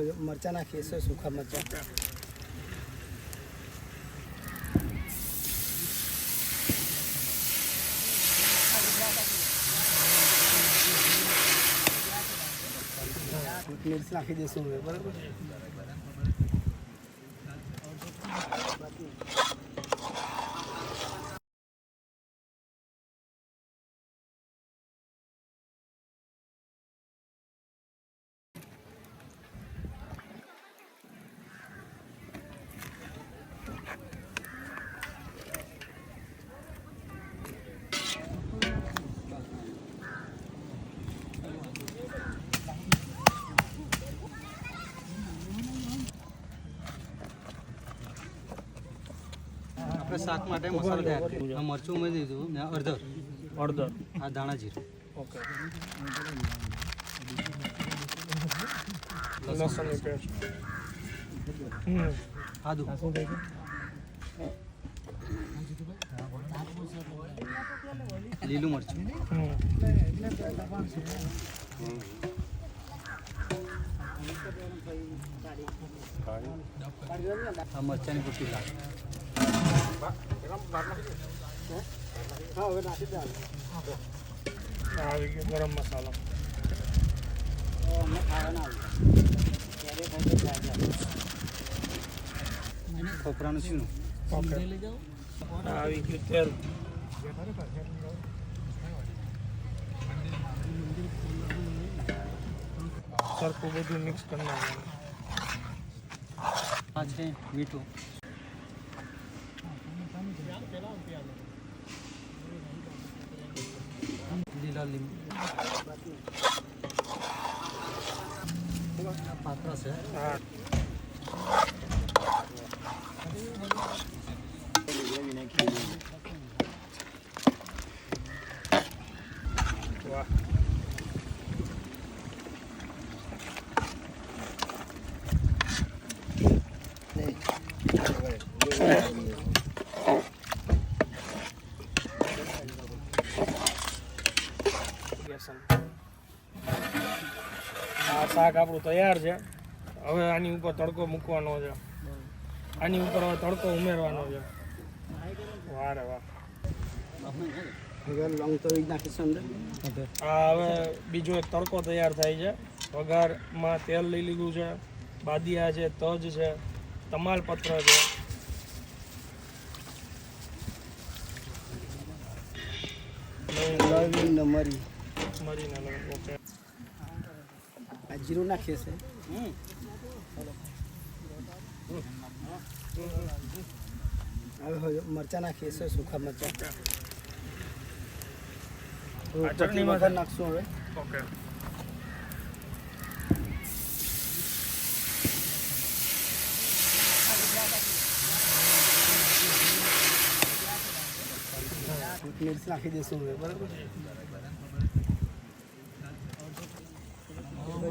મરચાં નાખીએ છીએ સૂખા મરચાં મિર્ચ નાખી દઈશું બરાબર સાત માથે મસાલા દે આપું મરચું મે દીધું મે અર્ધ અર્ધ આ દાણા જીરું ઓકે ના સોમી કે આદુ લાલુ મરચું હમ હમ હમ સમસ્તાઈ પૂરીલા गरम मसाला ખોપરાનું શું આવી ગયું તેલ સરખું બધું મિક્સ કરી નાખવાનું આ છે મીઠું લીટર લીંબુ પાત્ર છે વાહ શાક આપણું તૈયાર છે હવે આની ઉપર તડકો મૂકવાનો છે આની ઉપર હવે તડકો ઉમેરવાનો છે વાહ રે વાહ હવે બીજો એક તડકો તૈયાર થાય છે પગારમાં તેલ લઈ લીધું છે બાદિયા છે તજ છે તમાલપત્ર છે મરી ઓકે जीरो ना खेस है अब हो मरचा ना खेस है सूखा मरचा चटनी मसाला नक्स हो मिर्च नाखी देसू बराबर